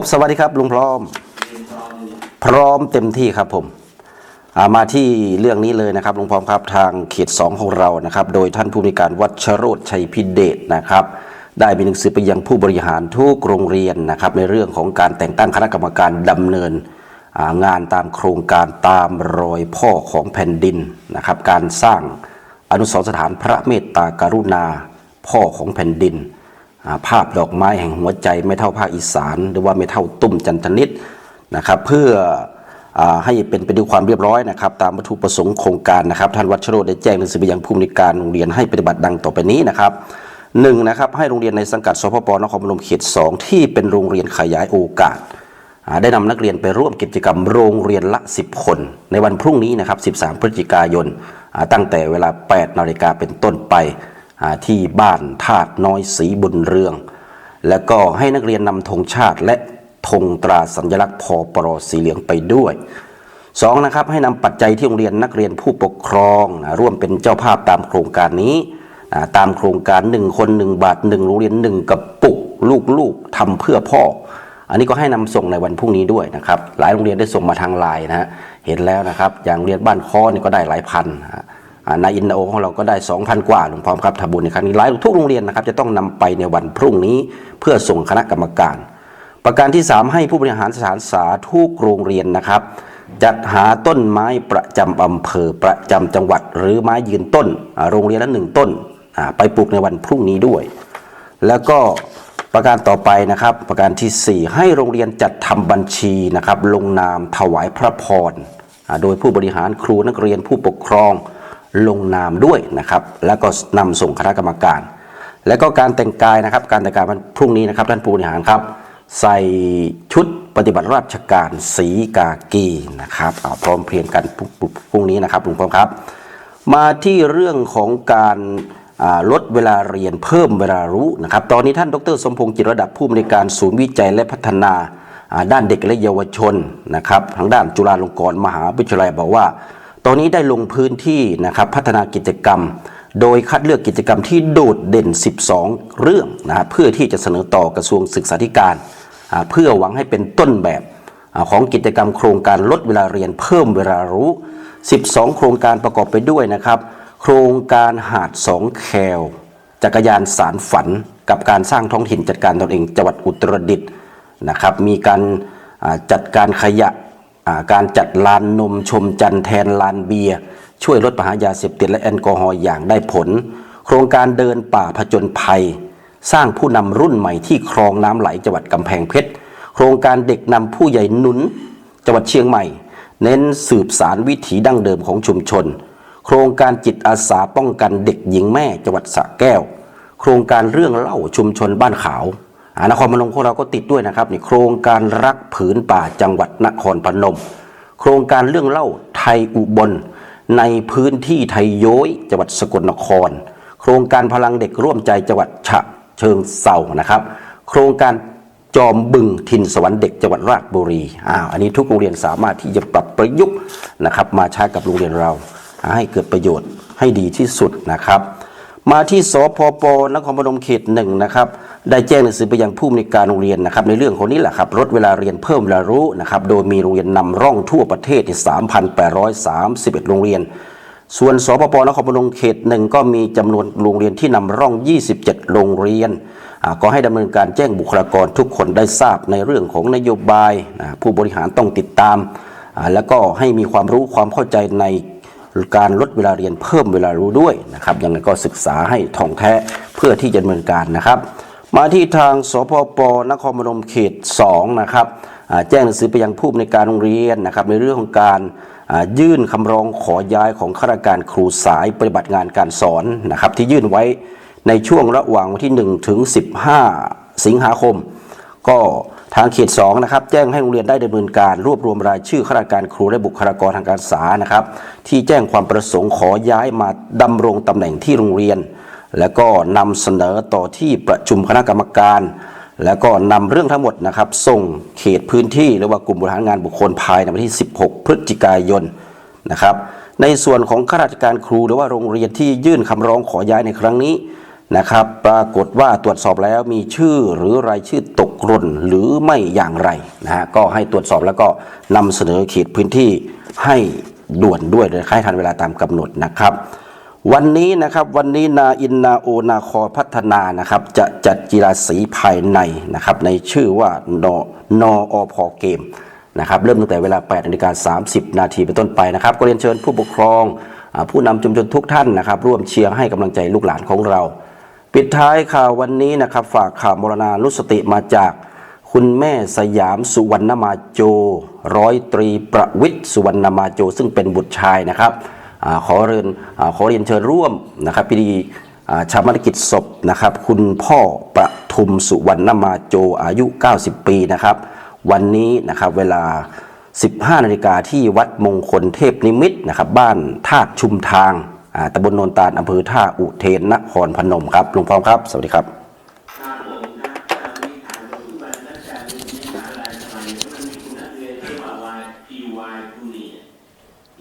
บสวัสดีครับลุงพร้อม พร้อมเต็มที่ครับผมามาที่เรื่องนี้เลยนะครับลุงพร้อมครับทางเขตสองของเรานะครับ โดยท่านผู้มีการวัชโรธชัยพิเดชนะครับ ได้มีหนังสือไปยังผู้บริหารทุกโรงเรียนนะครับ ในเรื่องของการแต่งตั้งคณะกรรมการดำเนินางานตามโครงการตามรอยพ่อของแผ่นดินนะครับ การสร้างอนุสรสถานพระเมตตากรุณาพ่อของแผ่นดิน ภาพดอกไม้แห่งหัวใจไม่เท่าภาคอีสาน หรือว่าไม่เท่าตุ้มจันทนิดนะครับ เพื่ออให้เป็นไปด้วยความเรียบร้อยนะครับ ตามวัตถุประสงค์โครงการนะครับ ท่านวัชโรดได้แจ้งหนังสือไปยังผู้อำนวยการโรงเรียนให้ปฏิบัติดังต่อไปนี้นะครับหนึ่งนะครับให้โรงเรียนในสังกัดสพปนครพนมเขต 2 ที่เป็นโรงเรียนขยายโอกาส ได้นำนักเรียนไปร่วมกิจกรรมโรงเรียนละ 10 คน ในวันพรุ่งนี้นะครับ 13 พฤศจิกายนตั้งแต่เวลา 8 นาฬิกาเป็นต้นไป ที่บ้านธาตุน้อยศรีบุญเรือง แล้วก็ให้นักเรียนนำธงชาติและธงตราสัญลักษณ์พอปรสีเหลืองไปด้วยสองนะครับให้นำปัจจัยที่โรงเรียนนักเรียนผู้ปกครองนะร่วมเป็นเจ้าภาพตามโครงการนี้อ่าตามโครงการ 1 คน 1 บาท 1 โรงเรียน 1กระปุกลูกๆทำเพื่อพ่อ อันนี้ก็ให้นำส่งในวันพรุ่งนี้ด้วยนะครับหลายโรงเรียนได้ส่งมาทางไลน์นะฮะเห็นแล้วนะครับอย่างเรียนบ้านคอนี่ก็ได้หลายพันนะ ฮะอ่าในอินโดของเราก็ได้ 2,000 กว่าหลวงพ่อครับทำบุญในครั้งนี้หลายทุกโรงเรียนนะครับจะต้องนำไปในวันพรุ่งนี้เพื่อส่งคณะกรรมการ ประการที่ 3 ให้ผู้บริหารสถานศึกษาทุกโรงเรียนนะครับ จัดหาต้นไม้ประจำอำเภอประจำจังหวัด หรือไม้ยืนต้น โรงเรียนละหนึ่งต้น ไปปลูกในวันพรุ่งนี้ด้วย แล้วก็ประการต่อไปนะครับ ประการที่ 4 ให้โรงเรียนจัดทำบัญชีนะครับลงนามถวายพระพรโดยผู้บริหารครูนักเรียนผู้ปกครอง ลงนามด้วยนะครับแล้วก็นำส่งคณะกรรมการ แล้วก็การแต่งกายนะครับ การแต่งกายวันพรุ่งนี้นะครับท่านผู้บริหารครับ ใส่ชุดปฏิบัติราชการสีกากีนะครับอ่าพร้อมเพรียงกันพรุ่งนี้นะครับลุงพร้อมครับ มาที่เรื่องของการลดเวลาเรียนเพิ่มเวลารู้นะครับ ตอนนี้ท่านดรสมพงษ์จิตระดับผู้อำนการศูนย์วิจัยและพัฒนาด้านเด็กและเยาวชนนะครับทางด้านจุฬาลงกรณ์มหาวิทยาลัยบอกว่า ตอนนี้ได้ลงพื้นที่นะครับพัฒนากิจกรรม โดยคัดเลือกกิจกรรมที่โดดเด่น 12 เรื่องนะครับเพื่อที่จะเสนอต่อกระทรวงศึกษาธิการ เพื่อหวังให้เป็นต้นแบบของกิจกรรมโครงการลดเวลาเรียนเพิ่มเวลารู้ 12 โครงการประกอบไปด้วยนะครับ โครงการหาดสองแคลจักรยานสารฝันกับการสร้างท้องถิ่นจัดการตนเองจังหวัดอุตรดิตถ์นะครับ มีการจัดการขยะ การจัดลานนมชมจันทร์แทนลานเบียร์ช่วยลดปัญหายาเสพติดและแอลกอฮอล์อย่างได้ผล โครงการเดินป่าผจญภัย สร้างผู้นำรุ่นใหม่ที่คลองน้ำไหลจังหวัดกำแพงเพชรโครงการเด็กนำผู้ใหญ่หนุนจังหวัดเชียงใหม่ เน้นสืบสารวิถีดั้งเดิมของชุมชน โครงการจิตอาสาป้องกันเด็กหญิงแม่จังหวัดสระแก้ว โครงการเรื่องเล่าชุมชนบ้านขาว นครพนมของเราก็ติดด้วยนะครับนี่โครงการรักผืนป่าจังหวัดนครพนม โครงการเรื่องเล่าไทยอุบล ในพื้นที่ไทยโย้ยจังหวัดสกลนคร โครงการพลังเด็กร่วมใจจังหวัดฉะเชิงเซานะครับ โครงการจอมบึงทินสวรรค์เด็กจังหวัดราชบุรีอ้าวอันนี้ทุกโรงเรียนสามารถที่จะปรับประยุกต์นะครับมาใช้กับโรงเรียนเรา ให้เกิดประโยชน์ให้ดีที่สุดนะครับ มาที่สพปนครพนมเขตหนึ่งนะครับได้แจ้งหนังสือไปยังผู้อำนวยการโรงเรียนนะครับในเรื่องของนี้แหละครับลดเวลาเรียนเพิ่มเวลารู้นะครับโดยมีโรงเรียนนำร่องทั่วประเทศที่3,831 โรงเรียน ส่วนสปปนครพนมเขตหนึ่งก็มีจำนวนโรงเรียนที่นำร่อง 27 โรงเรียนก็ให้ดำเนินการแจ้งบุคลากรทุกคนได้ทราบในเรื่องของนโยบายผู้บริหารต้องติดตาม แล้วก็ให้มีความรู้ความเข้าใจใน การลดเวลาเรียนเพิ่มเวลารู้ด้วยนะครับยังไงก็ศึกษาให้ท่องแท้เพื่อที่จะดำเนินการนะครับ มาที่ทางสพปนครพนมเขต 2 นะครับแจ้งหนังสือไปยังผู้อำนวยการโรงเรียนนะครับในเรื่องของการยื่นคำร้องขอย้ายของข้าราชการครูสายปฏิบัติงานการสอนนะครับที่ยื่นไว้ในช่วงระหว่างวันที่ 1 ถึง 15 สิงหาคม ก็ ทางเขต2นะครับแจ้งให้โรงเรียนได้ดำเนินการรวบรวมรายชื่อข้าราชการครูและบุคลากรทางการศึกษานะครับ ที่แจ้งความประสงค์ขอย้ายมาดำรงตำแหน่งที่โรงเรียน แล้วก็นำเสนอต่อที่ประชุมคณะกรรมการ แล้วก็นำเรื่องทั้งหมดนะครับ ส่งเขตพื้นที่หรือว่ากลุ่มบริหารงานบุคคลภายในวันที่ 16 พฤศจิกายนนะครับ ในส่วนของข้าราชการครูหรือว่าโรงเรียนที่ยื่นคำร้องขอย้ายในครั้งนี้ นะครับ ปรากฏว่าตรวจสอบแล้วมีชื่อหรือรายชื่อตกหล่นหรือไม่อย่างไรนะฮะก็ให้ตรวจสอบแล้วก็นำเสนอเขตพื้นที่ให้ด่วนด้วยเลยให้ทันเวลาตามกำหนดนะครับ วันนี้นะครับวันนี้นาอินนาโอนาคอพัฒนานะครับจะจัดกีฬาสีภายในนะครับในชื่อว่านนออพอเกมนะครับเริ่มตั้งแต่เวลา8นาฬิกา30 นาทีเป็นต้นไปนะครับ ก็เรียนเชิญผู้ปกครองผู้นำชุมชนทุกท่านนะครับ ร่วมเชียร์ให้กำลังใจลูกหลานของเรา ปิดท้ายข่าววันนี้นะครับ ฝากข่าวมรณานุสติมาจากคุณแม่สยามสุวรรณมาโจ ร้อยตรีประวิทย์สุวรรณมาโจ ซึ่งเป็นบุตรชายนะครับอขอเรียนอขอเรียนเชิญร่วมนะครับพิธีชาปนกิจศพนะครับ คุณพ่อประทุมสุวรรณมาโจอายุ 90 ปีนะครับ วันนี้นะครับเวลา 15นาฬิกาที่วัดมงคลเทพนิมิตนะครับ บ้านธาตุชุมทาง ตำบลโนนตาลอำเภอท่าอุเทนนครพนมครับหลวงพ่อครับ สวัสดีครับครับผมครับตอนนี้ถามว่าทุกวันนัการเรียนวิชาอะไรสมัยนี้มันมีคุณนักเทียบเท่าวีพีวายดูนี่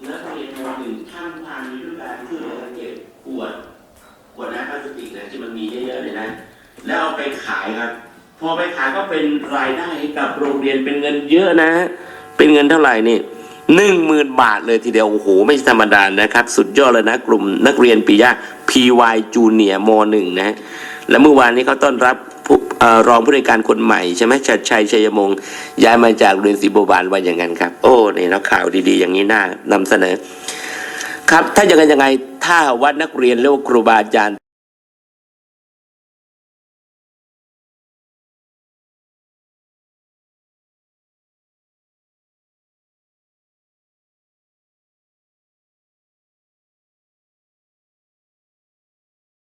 นักเรียนมหนึ่งข้ามทางมีด้วยการช่วยเหลือเก็บขวดขวดน้ำพลาสติกเนี่ยที่มันมีเยอะๆเลยนะแล้วเอาไปขายครับพอไปขายก็เป็นรายได้ให้กับโรงเรียนเป็นเงินเยอะนะ เป็นเงินเท่าไหร่นี่ หนึ่งหมื่นบาทเลยทีเดียว โอ้โห ไม่ธรรมดานะครับ สุดยอดเลยนะ กลุ่มนักเรียนปียะ PY Junior มหนึ่งนะ และเมื่อวานนี้เขาต้อนรับออรองผู้ในวยการคนใหม่ใช่ไหมชัดชัยชัยมงคลย้ายมาจากโรงเรียนศรีบัวบานว่าอย่างนั้นครับ โอ้นี่แล้วข่าวดีๆ อย่างนี้น่านำเสนอ ครับถ้าอย่างนั้นยังไงถ้าวัดนักเรียนหรือว่าครูบาอาจารย์